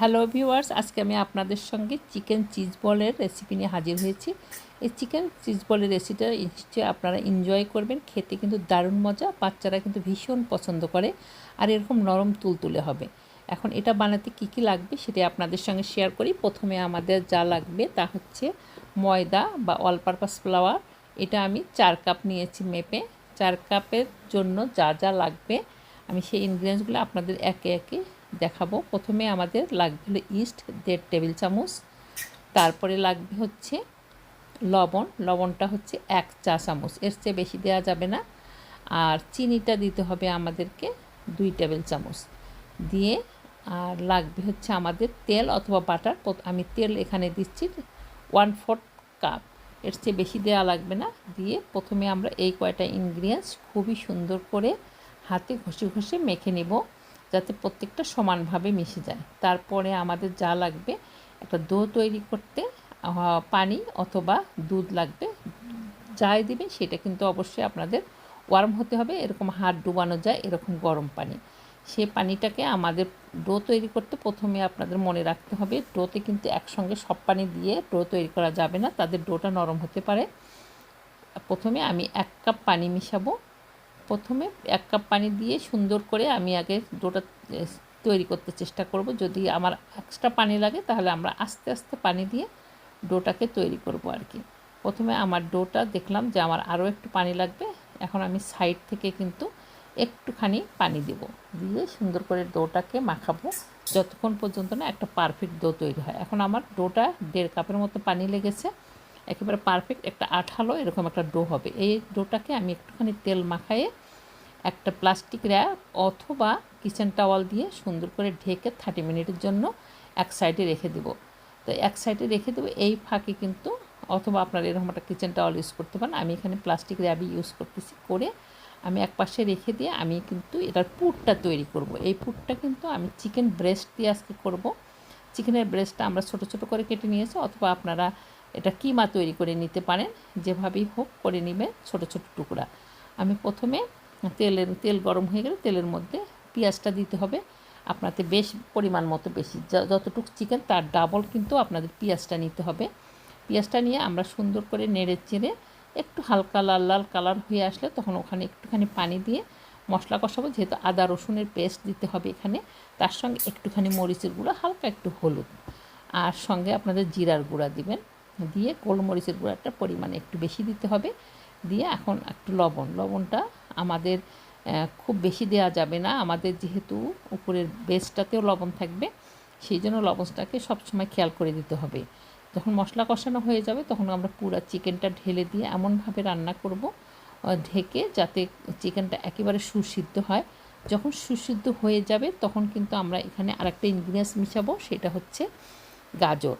Hello viewers আজকে আমি আপনাদের সঙ্গে চিকেন চিজ বলের রেসিপি নিয়ে হাজির হয়েছি। এই চিকেন চিজ বলের রেসিপিটা নিশ্চয়ই আপনারা এনজয় করবেন, খেতে কিন্তু দারুণ মজা, বাচ্চারা কিন্তু ভীষণ পছন্দ করে আর এরকম নরম তুলতুলে হবে। এখন এটা বানাতে কি কি লাগবে সেটা আপনাদের সঙ্গে শেয়ার করি। প্রথমে আমাদের যা লাগবে তা হচ্ছে ময়দা বা অল পারপাস ফ্লাওয়ার এটা আমি চার কাপ নিয়েছি মেপে। চার কাপের জন্য যা যা লাগবে, আমি সেই ইনগ্রিডিয়েন্টসগুলো আপনাদের একে একে দেখাবো। প্রথমে আমাদের লাগবে হলো ইস্ট, দেড় টেবিল চামচ। তারপরে লাগবে হচ্ছে লবণ। লবণটা হচ্ছে এক চা চামচ। এর চেয়ে বেশি দেওয়া যাবে না। আর চিনিটা দিতে হবে আমাদেরকে দুই টেবিল চামচ। দিয়ে আর লাগবে হচ্ছে আমাদের তেল অথবা বাটার। আমি তেল এখানে দিচ্ছি ওয়ান ফোর্থ কাপ। এর চেয়ে বেশি দেওয়া লাগবে না। দিয়ে প্রথমে আমরা এই কয়টা ইনগ্রিডিয়েন্টস খুবই সুন্দর করে হাতে ঘষে ঘষে মেখে নেব। যাতে প্রত্যেকটা সমানভাবে মিশে যায়। তারপরে আমাদের যা লাগবে, একটা দো তৈরি করতে পানি অথবা দুধ লাগবে। যাই দিবে সেটা কিন্তু অবশ্যই আপনাদের ওয়ার্ম হতে হবে, এরকম হাত ডুবানো যায়, এরকম গরম পানি। সে পানিটাকে আমাদের ডো তৈরি করতে প্রথমে আপনাদের মনে রাখতে হবে, ডোতে কিন্তু একসঙ্গে সব পানি দিয়ে ডো তৈরি করা যাবে না, তাদের ডোটা নরম হতে পারে। প্রথমে আমি এক কাপ পানি মিশাবো প্রথমে এক কাপ পানি দিয়ে সুন্দর করে আমি আগে ডোটা তৈরি করতে চেষ্টা করব। যদি আমার এক্সট্রা পানি লাগে, তাহলে আমরা আস্তে আস্তে পানি দিয়ে ডোটাকে তৈরি করব আর কি। প্রথমে আমার ডোটা দেখলাম যে আমার আরও একটু পানি লাগবে। এখন আমি সাইড থেকে কিন্তু একটুখানি পানি দেব। দিয়ে সুন্দর করে ডোটাকে মাখাবো। যতক্ষণ পর্যন্ত না একটা পারফেক্ট ডো তৈরি হয়। এখন আমার ডোটা দেড় কাপের মতো পানি লেগেছে। একেবারে পারফেক্ট একটা আঠালো, এরকম একটা ডো হবে। এই ডোটাকে আমি একটুখানি তেল মাখায়ে একটা প্লাস্টিক র্যাপ অথবা কিচেন টাওয়াল দিয়ে সুন্দর করে ঢেকে থার্টি মিনিটের জন্য এক সাইডে রেখে দেবো। তো এক সাইডে রেখে দেবো, এই ফাঁকে কিন্তু অথবা আপনারা এরকম একটা কিচেন টাওয়াল ইউজ করতে পারেন। আমি এখানে প্লাস্টিক র্যাবই ইউজ করতেছি করে আমি এক পাশে রেখে দিয়ে আমি কিন্তু এটার পুরটা তৈরি করব। এই পুরটা কিন্তু আমি চিকেন ব্রেস্ট দিয়ে আজকে করব। চিকেনের ব্রেস্টটা আমরা ছোট ছোট করে কেটে নিয়েছি, অথবা আপনারা এটা কিমা তৈরি করে নিতে পারেন? যেভাবেই হোক করে নেবেন ছোট ছোট টুকরা। আমি প্রথমে তেলের, তেল গরম হয়ে গেলে তেলের মধ্যে পেঁয়াজটা দিতে হবে। আপনাদের বেশ পরিমাণ মতো বেশি। যতটুকু চিকেন তার ডাবল কিন্তু আপনাদের পেঁয়াজটা নিতে হবে। পেঁয়াজটা নিয়ে আমরা সুন্দর করে নেড়ে চেড়ে একটু হালকা লাল লাল কালার হয়ে আসলে তখন ওখানে একটুখানি পানি দিয়ে মশলা কষাবো। যেহেতু আদা, রসুনের পেস্ট দিতে হবে এখানে। তার সঙ্গে একটুখানি মরিচের গুঁড়ো, হালকা একটু হলুদ। আর সঙ্গে আপনাদের জিরার গুঁড়া দিবেন। দিয়ে গোলমরিচের গুঁড়াটা পরিমাণ একটু বেশি দিতে হবে। দিয়ে এখন একটু লবণ। লবণটা আমাদের খুব বেশি দেওয়া যাবে না। আমাদের যেহেতু উপরের বেসটাতেও লবণ থাকবে, সেই জন্য লবণটাকে সবসময় খেয়াল করে দিতে হবে। যখন মশলা কষানো হয়ে যাবে, তখন আমরা পুরো চিকেনটা ঢেলে দিয়ে এমনভাবে রান্না করব ঢেকে যাতে চিকেনটা একেবারে সুসিদ্ধ হয়। যখন সুসিদ্ধ হয়ে যাবে, তখন কিন্তু আমরা এখানে আরেকটা ইনগ্রিডিয়েন্টস মিশাবো, সেটা হচ্ছে গাজর।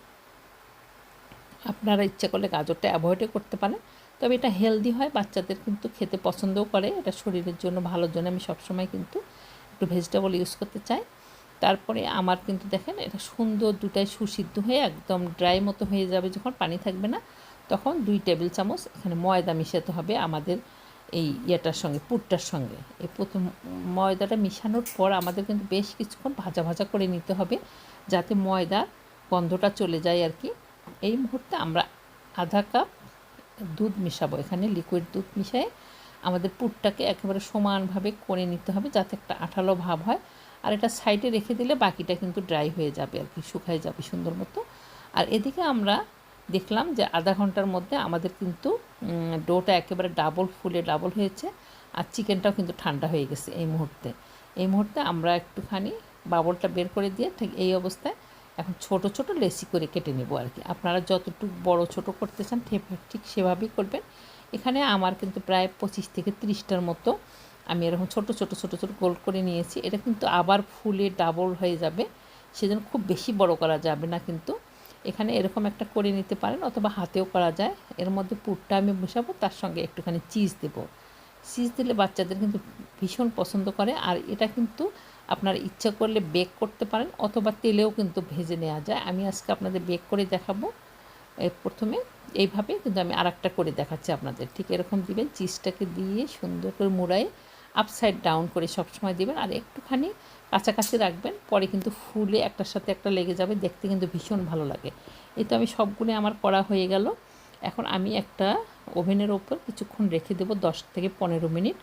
আপনারা ইচ্ছা করলে গাজরটা অ্যাভয়েডও করতে পারেন। তবে এটা হেলদি হয়, বাচ্চাদের কিন্তু খেতে পছন্দও করে, এটা শরীরের জন্য ভালোর জন্য আমি সবসময় কিন্তু একটু ভেজিটেবল ইউজ করতে চাই। তারপরে আমার কিন্তু দেখেন, এটা সুন্দর দুটাই সুসিদ্ধ হয়ে একদম ড্রাই মতো হয়ে যাবে, যখন পানি থাকবে না, তখন দুই টেবিল চামচ এখানে ময়দা মিশাতে হবে আমাদের এই ইয়েটার সঙ্গে, পুরটার সঙ্গে। এই প্রথম ময়দাটা মিশানোর পর আমাদের কিন্তু বেশ কিছুক্ষণ ভাজা ভাজা করে নিতে হবে, যাতে ময়দার গন্ধটা চলে যায় আর কি। এই মুহূর্তে আমরা আধা কাপ দুধ মিশাবো। এখানে লিকুইড দুধ মিশাই আমাদের পুরটাকে একেবারে সমানভাবে করে নিতে হবে যাতে একটা আঠালো ভাব হয়। আর এটা সাইডে রেখে দিলে বাকিটা কিন্তু ড্রাই হয়ে যাবে আর কি, শুকায় যাবে সুন্দর মতো। আর এদিকে আমরা দেখলাম যে আধা ঘণ্টার মধ্যে আমাদের কিন্তু ডোটা একেবারে ডাবল ফুলে ডাবল হয়েছে আর চিকেনটাও কিন্তু ঠান্ডা হয়ে গেছে এই মুহূর্তে। এই মুহূর্তে আমরা একটুখানি বাবলটা বের করে দিয়ে ঠিক এই অবস্থায় এখন ছোট ছোট লেসি করে কেটে নেব আর কি। আপনারা যতটুকু বড়, ছোট করতে চান ঠিক সেভাবেই করবেন। এখানে আমার কিন্তু প্রায় পঁচিশ থেকে তিরিশটার মতো আমি এরকম ছোট ছোট ছোট ছোট গোল করে নিয়েছি। এটা কিন্তু আবার ফুলে ডাবল হয়ে যাবে। সেজন্য খুব বেশি বড় করা যাবে না কিন্তু। এখানে এরকম একটা করে নিতে পারেন অথবা হাতেও করা যায়। এর মধ্যে পুরটা আমি বসাবো, তার সঙ্গে একটুখানি চিজ দেবো। চিজ দিলে বাচ্চাদের কিন্তু ভীষণ পছন্দ করে। আর এটা কিন্তু আপনার ইচ্ছা করলে বেক করতে পারেন অথবা তেলেও কিন্তু ভেজে নেওয়া যায়। আমি আজকে আপনাদের বেক করে দেখাবো। প্রথমে এইভাবে কিন্তু আমি আর করে দেখাচ্ছি আপনাদের। ঠিক এরকম দিবেন চিজটাকে দিয়ে সুন্দর করে মুড়াই আপসাইড ডাউন করে সবসময় দেবেন আর একটুখানি কাছাকাছি রাখবেন, পরে কিন্তু ফুলে একটার সাথে একটা লেগে যাবে, দেখতে কিন্তু ভীষণ ভালো লাগে। এই তো আমি সবগুলো আমার করা হয়ে গেল। এখন আমি একটা ওভেনের ওপর কিছুক্ষণ রেখে দেবো, দশ থেকে পনেরো মিনিট।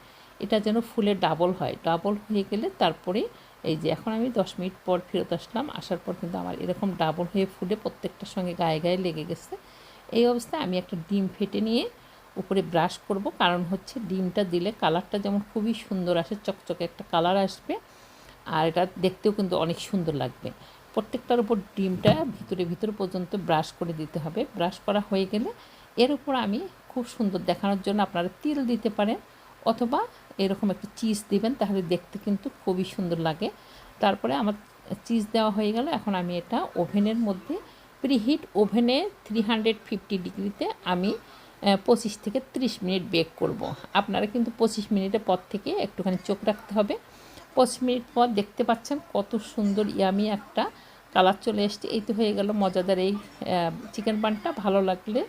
এটা যেন ফুলে ডাবল হয়। ডাবল হয়ে গেলে তারপরে এই যে এখন আমি দশ মিনিট পর ফেরত আসলাম, আসার পর কিন্তু আমার এরকম ডাবল হয়ে ফুলে প্রত্যেকটার সঙ্গে গায়ে গায়ে লেগে গেছে। এই অবস্থায় আমি একটা ডিম ফেটে নিয়ে উপরে ব্রাশ করব, কারণ হচ্ছে ডিমটা দিলে কালারটা যেমন খুবই সুন্দর আসে, চকচকে একটা কালার আসবে আর এটা দেখতেও কিন্তু অনেক সুন্দর লাগবে। প্রত্যেকটার উপর ডিমটা ভিতরে ভিতরে পর্যন্ত ব্রাশ করে দিতে হবে। ব্রাশ করা হয়ে গেলে এর উপর আমি খুব সুন্দর দেখানোর জন্য আপনারা তিল দিতে পারেন অথবা এরকম একটা চিজ দিবেন, তাহলে দেখতে কিন্তু খুবই সুন্দর লাগে। তারপরে আমার চিজ দেওয়া হয়ে গেল, এখন আমি এটা ওভেনের মধ্যে প্রিহিট ওভেনে থ্রি হান্ড্রেড ফিফটি ডিগ্রিতে আমি পঁচিশ থেকে ত্রিশ মিনিট বেক করব। আপনারা কিন্তু পঁচিশ মিনিটের পর থেকে একটুখানি চোখ রাখতে হবে। পঁচিশ মিনিট পর দেখতে পাচ্ছেন কত সুন্দর ইয়ামি একটা কালার চলে এসছে। এই তো হয়ে গেল মজাদার এই চিকেন পানটা ভালো লাগলে